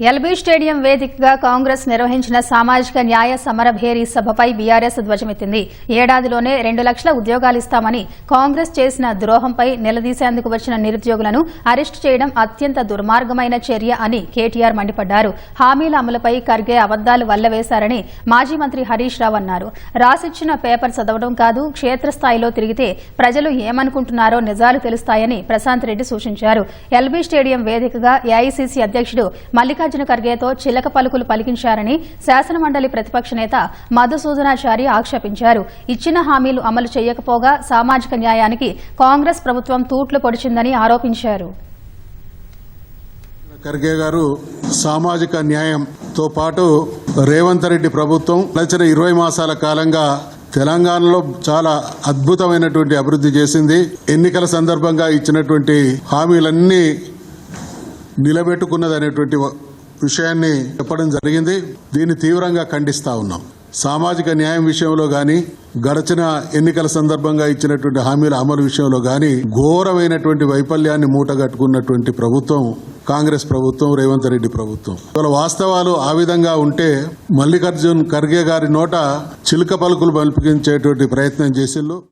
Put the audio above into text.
LB stadium వేదికగా కాంగ్రెస్ నిర్వహించిన సామాజిక న్యాయ సమర భేరీ సభపై బీఆర్ఎస్ ధ్వజమెత్తింది. ఏడాదిలోనే రెండు లక్షల ఉద్యోగాలు ఇస్తామని కాంగ్రెస్ చేసిన ద్రోహంపై నిలదీసేందుకు వచ్చిన నిరుద్యోగులను అరెస్టు చేయడం అత్యంత దుర్మార్గమైన చర్య అని కేటీఆర్ మండిపడ్డారు. హామీల అమలుపై ఖర్గే అబద్దాలు వల్లవేశారని మాజీ మంత్రి హరీష్ రావు అన్నారు. రాసిచ్చిన పేపర్ చదవడం కాదు క్షేత్రస్థాయిలో తిరిగితే ప్రజలు ఏమనుకుంటున్నారో నిజాలు తెలుస్తాయని ప్రశాంత్ రెడ్డి సూచించారు. ఎల్బీ స్టేడియం వేదికగా ఏఐసీసీ అధ్యక్షుడు మల్లికార్జున ఖర్గేతో చిలక పలుకులు పలికించారని శాసనమండలి ప్రతిపక్ష నేత మధుసూదనాచారి ఆక్షేపించారు. ఇచ్చిన హామీలు అమలు చేయకపోగా సామాజిక న్యాయానికి కాంగ్రెస్ ప్రభుత్వం తూట్లు పొడిచిందని ఆరోపించారు. ఖర్గే గారు సామాజిక న్యాయంతో పాటు రేవంత్ రెడ్డి ప్రభుత్వం నచ్చిన ఇరవై మాసాల కాలంగా తెలంగాణలో చాలా అద్భుతమైనటువంటి అభివృద్ధి చేసింది. ఎన్నికల సందర్భంగా ఇచ్చినటువంటి హామీలన్నీ నిలబెట్టుకున్నది అనేటువంటి విషయాన్ని చెప్పడం జరిగింది. దీన్ని తీవ్రంగా ఖండిస్తా ఉన్నాం. సామాజిక న్యాయం విషయంలో గాని గడచిన ఎన్నికల సందర్భంగా ఇచ్చినటువంటి హామీల అమలు విషయంలో గాని ఘోరమైనటువంటి వైఫల్యాన్ని మూటగట్టుకున్నటువంటి ప్రభుత్వం కాంగ్రెస్ ప్రభుత్వం రేవంత్ రెడ్డి ప్రభుత్వం. ఇవాళ వాస్తవాలు ఆ విధంగా ఉంటే మల్లికార్జున్ ఖర్గే గారి నోట చిలుక పలుకులు పలికించేటువంటి ప్రయత్నం చేసిల్లు